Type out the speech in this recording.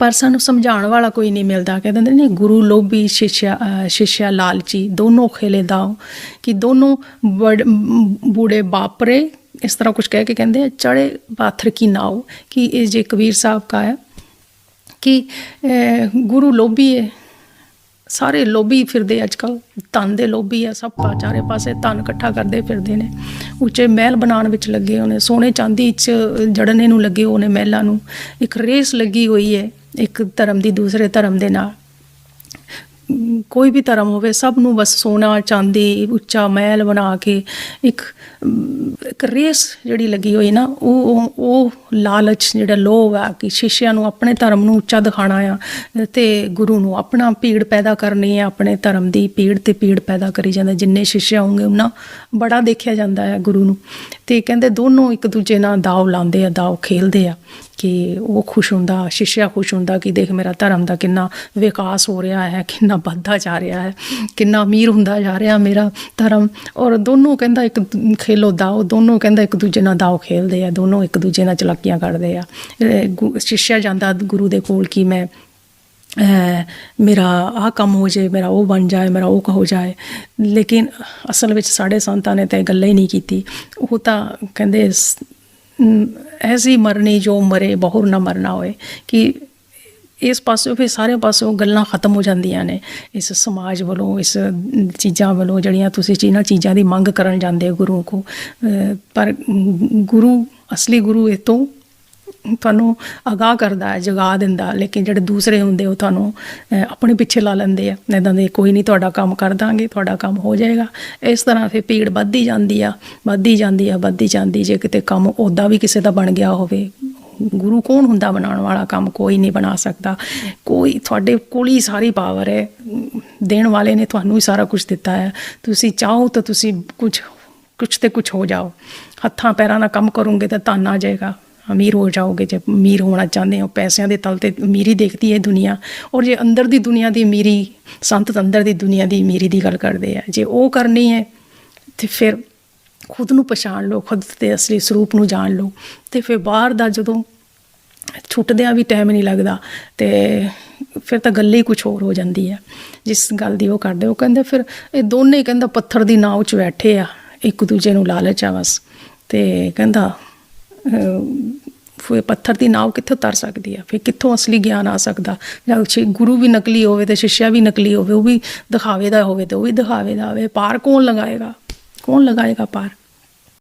ਪਰ ਸਾਨੂੰ ਸਮਝਾਉਣ ਵਾਲਾ ਕੋਈ ਨਹੀਂ ਮਿਲਦਾ। ਕਹਿੰਦੇ ਨੇ ਗੁਰੂ ਲੋਭੀ ਸ਼ਿਸ਼ਿਆ ਅ, ਸ਼ਿਸ਼ਿਆ ਲਾਲਚੀ ਦੋਨੋਂ ਖੇਲੇ ਦਾਓ ਕਿ ਦੋਨੋਂ ਬੜ- ਬੂੜੇ ਬਾਪਰੇ ਇਸ ਤਰ੍ਹਾਂ ਕੁਝ ਕਹਿ ਕੇ ਕਹਿੰਦੇ ਚੜੇ ਪਾਥਰ ਕੀ ਨਾਓ ਕਿ ਇਹ ਜੇ ਕਬੀਰ ਸਾਹਿਬ ਕਾ ਹੈ ਕਿ ਗੁਰੂ ਲੋਭੀ ਹੈ। ਸਾਰੇ ਲੋਭੀ ਫਿਰਦੇ ਅੱਜ ਕੱਲ ਧਨ ਦੇ ਲੋਭੀ ਆ ਸਭ ਪਾ ਚਾਰੇ ਪਾਸੇ ਧਨ ਇਕੱਠਾ ਕਰਦੇ ਫਿਰਦੇ ਨੇ। ਉੱਚੇ ਮਹਿਲ ਬਣਾਉਣ ਵਿੱਚ ਲੱਗੇ ਹੋਣੇ। ਸੋਨੇ ਚਾਂਦੀ 'ਚ ਜੜਨੇ ਨੂੰ ਲੱਗੇ ਹੋਣੇ ਮਹਿਲਾਂ ਨੂੰ। ਇੱਕ ਰੇਸ ਲੱਗੀ ਹੋਈ ਹੈ। ਇੱਕ ਧਰਮ ਦੀ ਦੂਸਰੇ ਧਰਮ ਦੇ ਨਾਲ। ਕੋਈ ਵੀ ਧਰਮ ਹੋਵੇ, ਸਭ ਨੂੰ ਬਸ ਸੋਨਾ, ਚਾਂਦੀ, ਉੱਚਾ ਮਹਿਲ ਬਣਾ ਕੇ ਇੱਕ ਇੱਕ ਰੇਸ ਜਿਹੜੀ ਲੱਗੀ ਹੋਈ ਨਾ, ਉਹ, ਉਹ- ਲਾਲਚ ਜਿਹੜਾ ਲੋਭ ਆ ਕਿ ਸ਼ਿਸ਼ਿਆਂ ਨੂੰ ਆਪਣੇ ਧਰਮ ਨੂੰ ਉੱਚਾ ਦਿਖਾਣਾ ਆ ਤੇ ਗੁਰੂ ਨੂੰ ਆਪਣਾ ਭੀੜ ਪੈਦਾ ਕਰਨੀ ਹੈ ਆਪਣੇ ਧਰਮ ਦੀ ਭੀੜ ਤੇ ਭੀੜ ਪੈਦਾ ਕਰੀ ਜਾਂਦਾ, ਜਿੰਨੇ ਸ਼ਿਸ਼ਿਆ ਹੋਣਗੇ ਉਹਨਾਂ ਬੜਾ ਦੇਖਿਆ ਜਾਂਦਾ ਹੈ ਗੁਰੂ ਨੂੰ। ਤੇ ਕਹਿੰਦੇ ਦੋਨੋਂ ਇੱਕ ਦੂਜੇ ਨਾਲ ਦਾਅ ਲਾਉਂਦੇ ਆ, ਦਾਅ ਖੇਲਦੇ ਆ ਕਿ ਉਹ ਖੁਸ਼ ਹੁੰਦਾ, ਸ਼ਿਸ਼ਿਆ ਖੁਸ਼ ਹੁੰਦਾ ਕਿ ਦੇਖ ਮੇਰਾ ਧਰਮ ਦਾ ਕਿੰਨਾ ਵਿਕਾਸ ਹੋ ਰਿਹਾ ਹੈ, ਕਿੰਨਾ ਵੱਧਦਾ ਜਾ ਰਿਹਾ ਹੈ, ਕਿੰਨਾ ਅਮੀਰ ਹੁੰਦਾ ਜਾ ਰਿਹਾ ਮੇਰਾ ਧਰਮ। ਔਰ ਦੋਨੋਂ ਕਹਿੰਦਾ ਇੱਕ ਖੇਲੋ ਦਾਓ, ਦੋਨੋਂ ਕਹਿੰਦਾ ਇੱਕ ਦੂਜੇ ਨਾਲ ਦਾਓ ਖੇਲਦੇ ਆ, ਦੋਨੋਂ ਇੱਕ ਦੂਜੇ ਨਾਲ ਚਲਾਕੀਆਂ ਕਰਦੇ ਆ। ਗੁ- ਸ਼ਿਸ਼ਿਆ ਜਾਂਦਾ ਗੁਰੂ ਦੇ ਕੋਲ ਕਿ ਮੈਂ ਮੇਰਾ ਆਹ ਕੰਮ ਹੋ ਜਾਏ ਮੇਰਾ ਉਹ ਬਣ ਜਾਏ, ਮੇਰਾ ਉਹ ਹੋ ਜਾਏ। ਲੇਕਿਨ ਅਸਲ ਵਿੱਚ ਸਾਡੇ ਸੰਤਾਂ ਨੇ ਤਾਂ ਇਹ ਗੱਲ ਹੀ ਨਹੀਂ ਕੀਤੀ। ਉਹ ਤਾਂ ਕਹਿੰਦੇ ਐਸੀ ਮਰਨੀ ਜੋ ਮਰੇ, ਬਹੁਰ ਨਾ ਮਰਨਾ ਹੋਏ, ਕਿ ਇਸ ਪਾਸੇ ਫਿਰ ਸਾਰੇ ਪਾਸੋਂ ਗੱਲਾਂ ਖਤਮ ਹੋ ਜਾਂਦੀਆਂ ਨੇ। ਇਸ ਸਮਾਜ ਵੱਲੋਂ, ਇਸ ਚੀਜ਼ਾਂ ਵੱਲੋਂ ਜਿਹੜੀਆਂ ਤੁਸੀਂ ਇਹਨਾਂ ਚੀਜ਼ਾਂ ਦੀ ਮੰਗ ਕਰਨ ਜਾਂਦੇ ਹੋ ਗੁਰੂ ਕੋ ਪਰ ਗੁਰੂ, ਅਸਲੀ ਗੁਰੂ ਇਹ ਤੋਂ ਤੁਹਾਨੂੰ ਅਗਾਹ ਕਰਦਾ ਹੈ, ਜਗਾ ਦਿੰਦਾ ਲੇਕਿਨ ਜਿਹੜੇ ਦੂਸਰੇ ਹੁੰਦੇ ਉਹ ਤੁਹਾਨੂੰ ਆਪਣੇ ਪਿੱਛੇ ਲਾ ਲੈਂਦੇ ਆ। ਇਦਾਂ ਦੇ ਕੋਈ ਨਹੀਂ, ਤੁਹਾਡਾ ਕੰਮ ਕਰ ਦਾਂਗੇ, ਤੁਹਾਡਾ ਕੰਮ ਹੋ ਜਾਏਗਾ। ਇਸ ਤਰ੍ਹਾਂ ਫਿਰ ਭੀੜ ਵੱਧਦੀ ਜਾਂਦੀ ਆ, ਵੱਧਦੀ ਜਾਂਦੀ ਆ, ਵੱਧਦੀ ਜਾਂਦੀ। ਜੇ ਕਿਤੇ ਕੰਮ ਉਹਦਾ ਵੀ ਕਿਸੇ ਦਾ ਬਣ ਗਿਆ ਹੋਵੇ ਗੁਰੂ ਕੌਣ ਹੁੰਦਾ ਬਣਾਉਣ ਵਾਲਾ ਕੰਮ? ਕੋਈ ਨਹੀਂ ਬਣਾ ਸਕਦਾ। ਕੋਈ ਤੁਹਾਡੇ ਕੋਲ ਹੀ ਸਾਰੀ ਪਾਵਰ ਹੈ। ਦੇਣ ਵਾਲੇ ਨੇ ਤੁਹਾਨੂੰ ਹੀ ਸਾਰਾ ਕੁਝ ਦਿੱਤਾ ਹੈ। ਤੁਸੀਂ ਚਾਹੋ ਤਾਂ ਤੁਸੀਂ ਕੁਝ ਕੁਝ ਤੇ ਕੁਝ ਹੋ ਜਾਓ। ਹੱਥਾਂ ਪੈਰਾਂ ਨਾਲ ਕੰਮ ਕਰੋਗੇ ਤਾਂ ਧਨ ਆ ਜਾਏਗਾ। ਅਮੀਰ ਹੋ ਜਾਓਗੇ। ਜੇ ਅਮੀਰ ਹੋਣਾ ਚਾਹੁੰਦੇ ਹੋ, ਪੈਸਿਆਂ ਦੇ ਤਲ ਤੇ ਅਮੀਰੀ ਦੇਖਦੀ ਹੈ ਦੁਨੀਆ। ਔਰ ਜੇ ਅੰਦਰ ਦੀ ਦੁਨੀਆ ਦੀ ਅਮੀਰੀ, ਸੰਤ ਅੰਦਰ ਦੀ ਦੁਨੀਆ ਦੀ ਅਮੀਰੀ ਦੀ ਗੱਲ ਕਰਦੇ ਆ। ਜੇ ਉਹ ਕਰਨੀ ਹੈ, ਤੇ ਫਿਰ ਖੁਦ ਨੂੰ ਪਛਾਣ ਲਓ, ਖੁਦ ਦੇ ਅਸਲੀ ਸਰੂਪ ਨੂੰ ਜਾਣ ਲਓ। ਤੇ ਫਿਰ ਬਾਹਰ ਦਾ ਜਦੋਂ ਛੁੱਟਦਿਆਂ ਵੀ ਟਾਈਮ ਨਹੀਂ ਲੱਗਦਾ ਤੇ ਫਿਰ ਤਾਂ ਗੱਲ ਹੀ ਕੁਝ ਹੋਰ ਹੋ ਜਾਂਦੀ ਹੈ। ਜਿਸ ਗੱਲ ਦੀ ਉਹ ਕਰਦੇ, ਉਹ ਕਹਿੰਦੇ ਫਿਰ ਇਹ ਦੋਨੇ ਕਹਿੰਦਾ ਪੱਥਰ ਦੀ ਨਾव 'ਚ ਬੈਠੇ ਆ, ਇੱਕ ਦੂਜੇ ਨੂੰ ਲਾਲਚ ਆ ਬਸ। ਤੇ ਕਹਿੰਦਾ ਫਿਰ ਪੱਥਰ ਦੀ ਨਾव ਕਿੱਥੋਂ ਤਰ ਸਕਦੀ ਆ? ਫਿਰ ਕਿੱਥੋਂ ਅਸਲੀ ਗਿਆਨ ਆ ਸਕਦਾ? ਜਾਂ ਗੁਰੂ ਵੀ ਨਕਲੀ ਹੋਵੇ ਤੇ ਸ਼ਿਸ਼ਿਆ ਵੀ ਨਕਲੀ ਹੋਵੇ, ਉਹ ਵੀ ਦਿਖਾਵੇ ਦਾ ਹੋਵੇ ਤੇ ਉਹ ਵੀ ਦਿਖਾਵੇ ਦਾ ਹੋਵੇ। ਪਾਰ ਕੌਣ ਲਗਾਏਗਾ? ਕੌਣ ਲਗਾਏਗਾ ਪਾਰ?